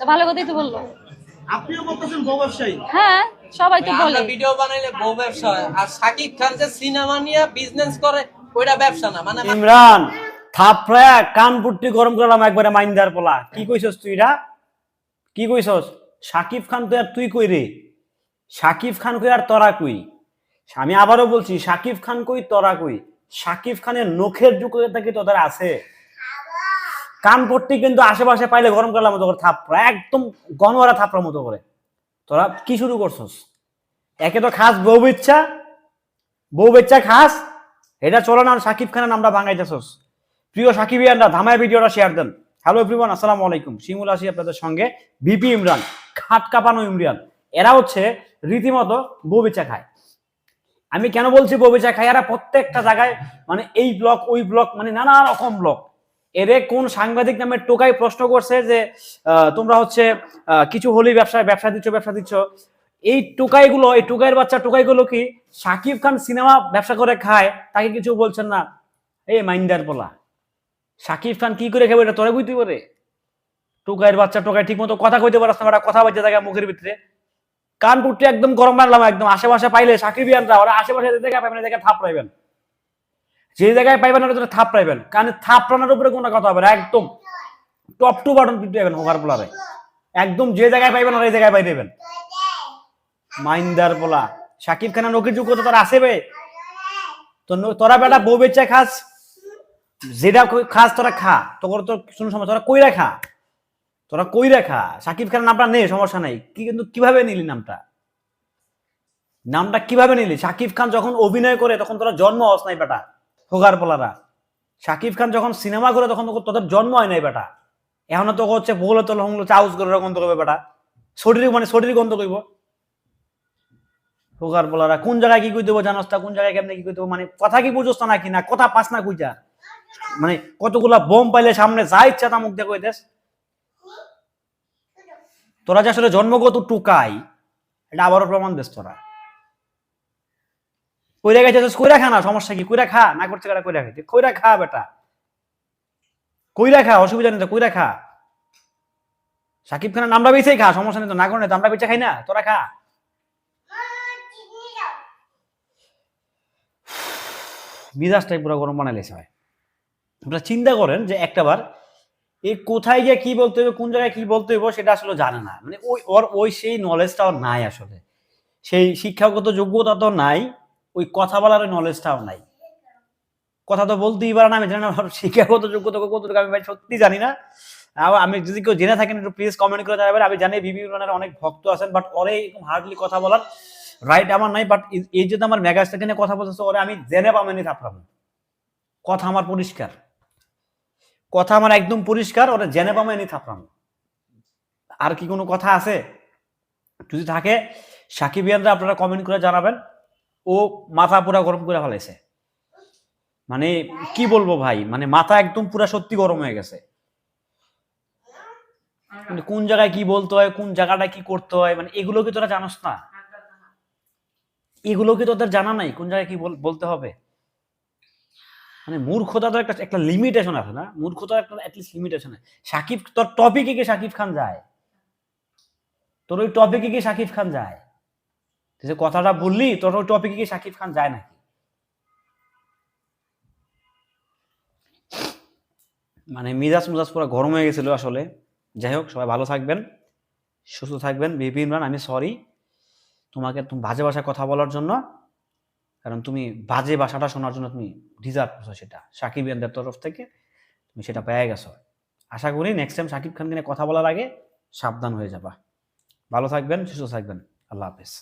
তো ভালো কথাই তো বলল। আপনিও বলতেছেন বউ ব্যবসায়ী? হ্যাঁ সবাই তো বলে। ভিডিও বানাইলে বউ ব্যবসা আর সাকিব খান যে সিনেমা নিয়ে বিজনেস করে ওইটা ব্যবসা না মানে ইমরান থাপড়া কান গরম করলাম একবারে মাইন্দার পোলা। কি কইছস তুই রা কি কইছস? সাকিব খান তো আর তুই কই রে? সাকিব খান কই আর তোরা কই? আমি আবারও বলছি সাকিব খান কই তোরা কই? সাকিব খানের নখের যুগটা কি তোদের আছে? কান পট্টি কিন্তু আশেপাশে পাইলে গরম করলাম মতো করে থাপড়া একদম গনওয়ারা থাপড়ার মতো করে। তোরা কি শুরু করছস? একে তো খাস বউ ইচ্ছা বউ বেচ্চা খাস, এটা চলো না, সাকিব খানের নামটা ভাঙাইতেছস প্রিয় সাকিবিয়ানরা ধামায় ভিডিওটা শেয়ার দেন। হ্যালো এভরিওয়ান আসসালামু আলাইকুম। শিমুল আসি আপনাদের সঙ্গে। বিপি ইমরান, খাট কাঁপানো ইমরান। এরা হচ্ছে রীতিমতো বউ বেচা খায়। আমি কেন বলছি বউ বেচা খায়? এরা প্রত্যেকটা জায়গায় মানে এই ব্লক, ওই ব্লক মানে নানা রকম ব্লক। এরে কোন সাংবাদিক নামে টোকাই প্রশ্ন করছে যে তোমরা হচ্ছে কিছু হলেই ব্যবসায় ব্যবসা দিচ্ছ ব্যবসা দিচ্ছ। এই টোকাইগুলো, এই টোকাইয়ের বাচ্চা টোকাইগুলো কি সাকিব খান সিনেমা ব্যবসা করে খায়? তাকে কিছু বলছেন না। এই মাইন্ডার বলা। সাকিব খান কি করে খাবে? এটা তোরা বুঝতে পারে? টোকাইয়ের বাচ্চা টোকাই ঠিক মতো কথা কইতে পারছ না কথা বাজতে থাকে মুখের ভিতরে। কান একদম গরম মারলাম একদম আশেপাশে পাইলে সাকিবিয়ানরা, ওরা আশেপাশে জায়গায় পাইবেন এই থাপ পাইবেন যে জায়গায় পাইবেন ওরা থাপ পাইবেন। কারণ থাপ প্রাণের উপরে কোনো কথা হবে না, একদম টপ টু বাটন পিটে যাবেন হোকার পোলারে একদম যে জায়গায় পাইবেন ওরা এই জায়গায় পাই দেবেন। মাইন্দার পোলা। সাকিব খানের নকির যুগ তো তোরা আসে বে তো তোরা বেটা বউ বেচা খাস, যেটা খাস তোরা খা। তোর তো শুনো সময়, তোরা কইরা খা। তোরা কইরা খা। সাকিব খানের নামটা নেই সমস্যা নাই। কি কিন্তু কীভাবে নিলি নামটা? নামটা কীভাবে নিলি? সাকিব খান যখন অভিনয় করে, তখন তোরা জন্ম হস নাই বেটা। হোগার পোলারা। সাকিব খান যখন সিনেমা করে তখন তোদের জন্ম হয় নাই বেটা। এখনও তো হচ্ছে বলে তো হংলো চাউস করে গন্ধ করবে বেটা। শরীর মানে শরীর গন্ধ করব। হোগার পোলারা, কোন জায়গায় কি কই দেবো জানোস কোন জায়গায় কেমনে কি কই দেবো মানে কথা কি বুঝোস না কি না? কথা পাস না কইটা মানে কতগুলা বোম পাইলে সামনে যা ইচ্ছা তা মুখ কই দেস? তোরা যে আসলে জন্মগত টুকাই, এটা আবারও প্রমাণ দেস তোরা। কইরা গেছে কইরা খা না, সমস্যা কি? কইরা খা, না করছে কাটা কইরা খাইতে। কইরা খা, বেটা। কইরা খা, অসুবিধা নেই তো, কইরা খা। সাকিব খানের নামটা বেছেই খা, সমস্যা নেই তো, না করে তো আমরা বেঁচে খাই না, তোরা খা। মিজাজটাই পুরো গরম বানাইলেছে হয় আপনারা চিন্তা করেন যে একটাবার এই কোথায় গিয়ে কি বলতে হবে কোন জায়গায় কি বলতে হবে সেটা আসলে জানে না। মানে ওই ওর ওই সেই নলেজটাও নাই আসলে। সেই শিক্ষাগত যোগ্যতা তো নাই। ওই কথা বলার ওই নলেজটাও নাই। কথা তো বলতেই পারে না, আমি জানি না শিক্ষাগত যোগ্যতা কতটুকু আমি ভাই সত্যি জানি না। আমি যদি কেউ জেনে থাকেন, একটু প্লিজ কমেন্ট করে জানাবেন। আমি জানি বিবি ইমরানের অনেক ভক্ত আছেন বাট ওরে এরকম হার্ডলি কথা বলার রাইট আমার নাই বাট এই যদি আমার মেগা নিয়ে কথা বলতেছে, ওরে আমি জেনে পামেনি থাপড়াম কথা আমার পরিষ্কার। কথা আমার একদম পরিষ্কার, ওরা জেনে পামেনি থাপড়াম আর কি কোনো কথা আছে? যদি থাকে সাকিবিয়ানরা আপনারা কমেন্ট করে জানাবেন। ও মাথা পুরা গরম করে ফেলেছে মানে কি বলব ভাই? মানে মাথা একদম পুরা সত্যি গরম হয়ে গেছে। মানে কোন জায়গায় কি বলতে হয়, কোন জায়গাটা কি করতে হয় মানে এগুলো কি তোরা জানোস না? এগুলো কি তোদের জানা নাই? কোন জায়গায় কি বলতে হবে? মানে মূর্খতা তো একটা একটা লিমিটেশন আছে না? মূর্খতা একটা অ্যাটলিস্ট লিমিটেশন আছে। সাকিব, তোর টপিকে কি সাকিব খান যায়? তোর ওই টপিকে কি সাকিব খান যায়? যে কথাটা বললি, তোর ওই টপিকে কি সাকিব খান যায় নাকি? মানে মিজাজ মুজাজ পুরো গরম হয়ে গেছিল আসলে। যাই হোক, সবাই ভালো থাকবেন, সুস্থ থাকবেন। বিপি ইমরান, আমি সরি তোমাকে তুমি বাজে ভাষায় কথা বলার জন্য, কারণ তুমি বাজে ভাষাটা শোনার জন্য তুমি ডিজার্ভ করছ সেটা। সাকিব ইয়ানদের তরফ থেকে তুমি সেটা পেয়ে গেছো। আশা করি নেক্সট টাইম সাকিব খানকে নিয়ে কথা বলার আগে সাবধান হয়ে যাবা। ভালো থাকবেন, সুস্থ থাকবেন। আল্লাহ হাফেজ।